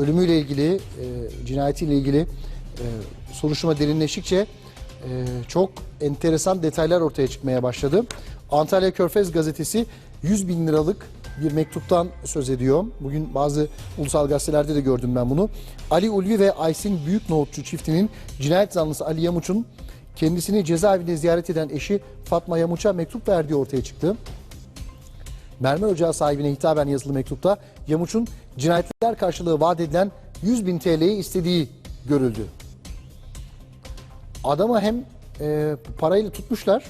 ölümüyle ilgili, e, cinayetiyle ilgili e, soruşturma derinleştikçe e, çok enteresan detaylar ortaya çıkmaya başladı. Antalya Körfez gazetesi 100 bin liralık bir mektuptan söz ediyor. Bugün bazı ulusal gazetelerde de gördüm ben bunu. Ali Ulvi ve Aysin Büyük Nohutçu çiftinin cinayet zanlısı Ali Yamuç'un kendisini cezaevinde ziyaret eden eşi Fatma Yamuç'a mektup verdiği ortaya çıktı. Mermer Ocağı sahibine hitaben yazılı mektupta Yamuç'un cinayetler karşılığı vaat edilen 100 bin TL'yi istediği görüldü. Adamı hem e, parayla tutmuşlar,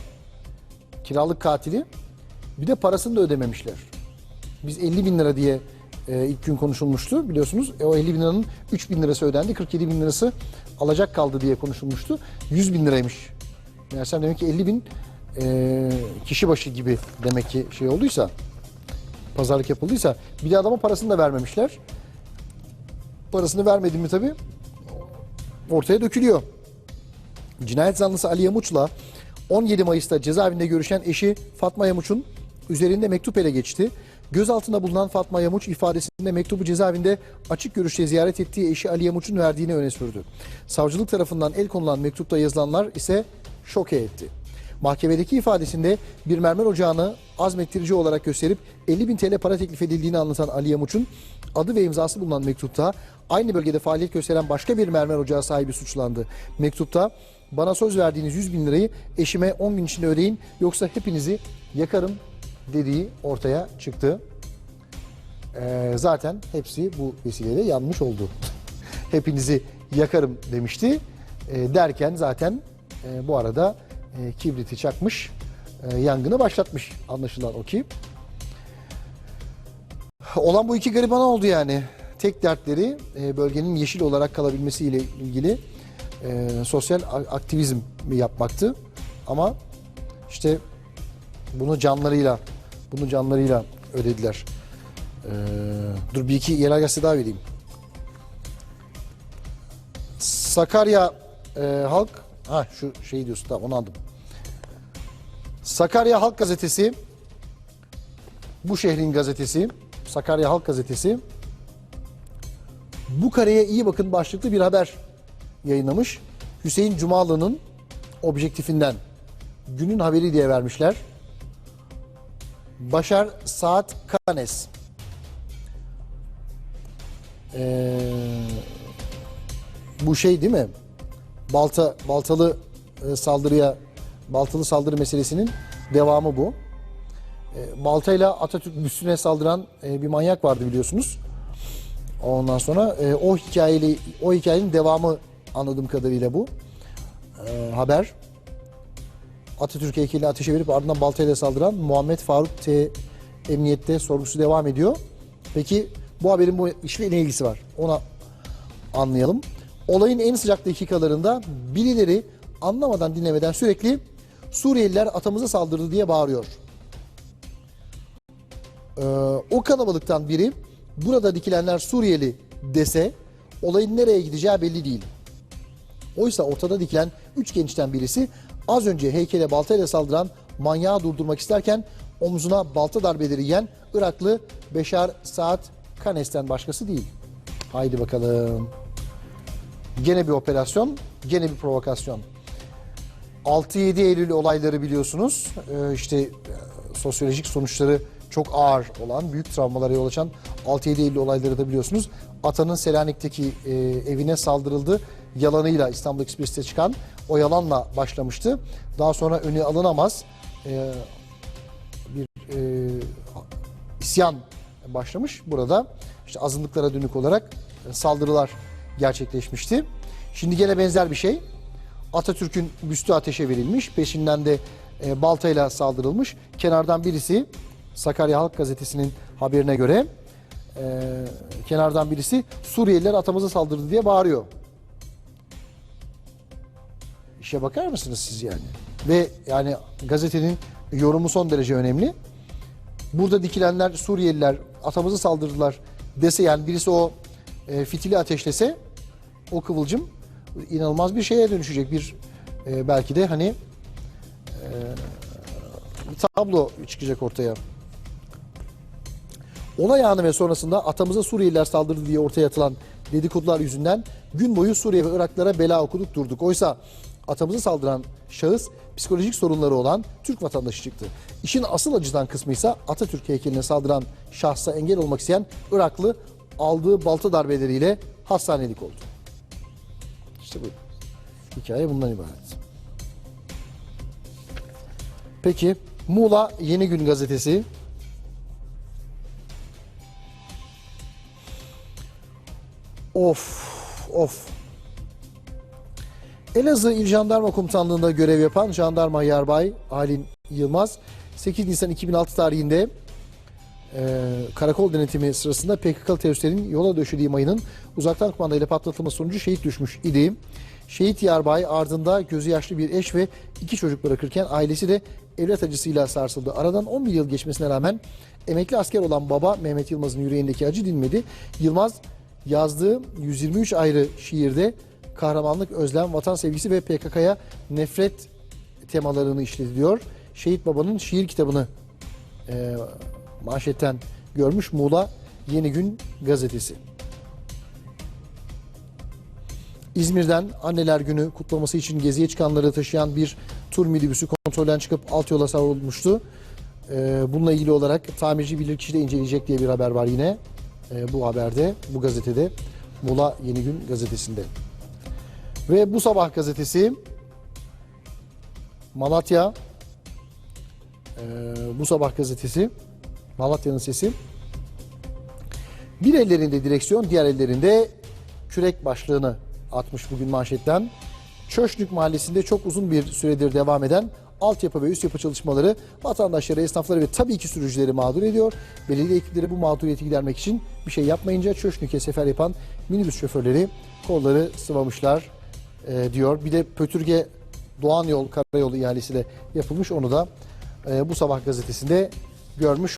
kiralık katili, bir de parasını da ödememişler. Biz 50 bin lira diye e, ilk gün konuşulmuştu biliyorsunuz. E, o 50 bin liranın 3 bin lirası ödendi, 47 bin lirası alacak kaldı diye konuşulmuştu. 100 bin liraymış. Meğersem demek ki 50 bin e, kişi başı gibi demek ki şey olduysa, pazarlık yapıldıysa bir de adama parasını da vermemişler. Parasını vermedi mi tabii ortaya dökülüyor. Cinayet zanlısı Ali Yamuç'la 17 Mayıs'ta cezaevinde görüşen eşi Fatma Yamuç'un üzerinde mektup ele geçti. Gözaltında bulunan Fatma Yamuç ifadesinde mektubu cezaevinde açık görüşte ziyaret ettiği eşi Ali Yamuç'un verdiğini öne sürdü. Savcılık tarafından el konulan mektupta yazılanlar ise şoke etti. Mahkemedeki ifadesinde bir mermer ocağını azmettirici olarak gösterip 50 bin TL para teklif edildiğini anlatan Ali Yamuç'un adı ve imzası bulunan mektupta aynı bölgede faaliyet gösteren başka bir mermer ocağı sahibi suçlandı. Mektupta bana söz verdiğiniz 100 bin lirayı eşime 10 gün içinde ödeyin yoksa hepinizi yakarım dediği ortaya çıktı. Ee, zaten hepsi bu vesileyle yanmış oldu. hepinizi yakarım demişti. Ee, derken zaten e, bu arada e, kibriti çakmış, e, yangını başlatmış anlaşılan o ki. Olan bu iki garibana oldu yani. Tek dertleri e, bölgenin yeşil olarak kalabilmesiyle ilgili e, sosyal aktivizm yapmaktı. Ama işte bunu canlarıyla, bunu canlarıyla ödediler. E, dur bir iki yerel gazete daha vereyim. Sakarya e, Halk, ha şu şeyi diyorsun tamam onu aldım. Sakarya Halk Gazetesi, bu şehrin gazetesi, Sakarya Halk Gazetesi, bu kareye iyi bakın başlıklı bir haber yayınlamış. Hüseyin Cumalı'nın objektifinden günün haberi diye vermişler. Başar Saat Kanes. Ee, bu şey değil mi? Balta baltalı e, saldırıya baltalı saldırı meselesinin devamı bu. E, baltayla Atatürk büstüne saldıran e, bir manyak vardı biliyorsunuz. Ondan sonra e, o hikayeli o hikayenin devamı anladığım kadarıyla bu e, haber. Atatürk heykelini ateşe verip ardından baltayla saldıran Muhammed Faruk T. Emniyette sorgusu devam ediyor. Peki bu haberin bu işle ne ilgisi var? Ona anlayalım. Olayın en sıcak dakikalarında birileri anlamadan dinlemeden sürekli Suriyeliler atamıza saldırdı diye bağırıyor. Ee, o kalabalıktan biri burada dikilenler Suriyeli dese olayın nereye gideceği belli değil. Oysa ortada dikilen üç gençten birisi az önce heykele baltayla saldıran manyağı durdurmak isterken omzuna balta darbeleri yiyen Iraklı Beşar Saat Kanes'ten başkası değil. Haydi bakalım. Gene bir operasyon, gene bir provokasyon. 6-7 Eylül olayları biliyorsunuz. Ee, işte e, sosyolojik sonuçları çok ağır olan, büyük travmalara yol açan 6-7 Eylül olayları da biliyorsunuz. Atanın Selanik'teki e, evine saldırıldı yalanıyla İstanbul Ekspres'te çıkan o yalanla başlamıştı. Daha sonra önü alınamaz e, bir isyan başlamış. Burada işte azınlıklara dönük olarak saldırılar gerçekleşmişti. Şimdi gene benzer bir şey. Atatürk'ün büstü ateşe verilmiş. Peşinden de e, baltayla saldırılmış. Kenardan birisi Sakarya Halk Gazetesi'nin haberine göre e, kenardan birisi Suriyeliler atamıza saldırdı diye bağırıyor. İşe bakar mısınız siz yani? Ve yani gazetenin yorumu son derece önemli. Burada dikilenler Suriyeliler atamızı saldırdılar dese yani birisi o e, fitili ateşlese o kıvılcım inanılmaz bir şeye dönüşecek. Bir e, belki de hani e, bir tablo çıkacak ortaya. Olay anı ve sonrasında atamıza Suriyeliler saldırdı diye ortaya atılan dedikodular yüzünden gün boyu Suriye ve Iraklara bela okuduk durduk. Oysa atamızı saldıran şahıs psikolojik sorunları olan Türk vatandaşı çıktı. İşin asıl acıdan kısmı ise Atatürk heykeline saldıran şahsa engel olmak isteyen Iraklı aldığı balta darbeleriyle hastanelik oldu. İşte bu. Hikaye bundan ibaret. Peki Muğla Yeni Gün gazetesi. Of of. Elazığ İl Jandarma Komutanlığı'nda görev yapan Jandarma Yarbay Halin Yılmaz 8 Nisan 2006 tarihinde karakol denetimi sırasında PKK'lı teröristlerin yola döşediği mayının uzaktan kumandayla patlatılması sonucu şehit düşmüş idi. Şehit Yarbay ardında gözü yaşlı bir eş ve iki çocuk bırakırken ailesi de evlat acısıyla sarsıldı. Aradan 11 yıl geçmesine rağmen emekli asker olan baba Mehmet Yılmaz'ın yüreğindeki acı dinmedi. Yılmaz yazdığı 123 ayrı şiirde kahramanlık, özlem, vatan sevgisi ve PKK'ya nefret temalarını işledi. Şehit Baba'nın şiir kitabını e, manşetten görmüş Muğla Yeni Gün gazetesi. İzmir'den Anneler Günü kutlaması için geziye çıkanları taşıyan bir tur minibüsü kontrolden çıkıp alt yola savrulmuştu. Ee, bununla ilgili olarak tamirci bilirkişi de inceleyecek diye bir haber var yine. Ee, bu haberde, bu gazetede. Muğla Yeni Gün gazetesinde. Ve bu sabah gazetesi Malatya ee, bu sabah gazetesi Malatya'nın sesi. Bir ellerinde direksiyon, diğer ellerinde kürek başlığını atmış bugün manşetten. Çöşlük Mahallesi'nde çok uzun bir süredir devam eden altyapı ve üst yapı çalışmaları vatandaşları, esnafları ve tabii ki sürücüleri mağdur ediyor. Belediye ekipleri bu mağduriyeti gidermek için bir şey yapmayınca Çöşlük'e sefer yapan minibüs şoförleri kolları sıvamışlar e, diyor. Bir de Pötürge Doğan Yol Karayolu ihalesiyle yapılmış onu da e, bu sabah gazetesinde görmüş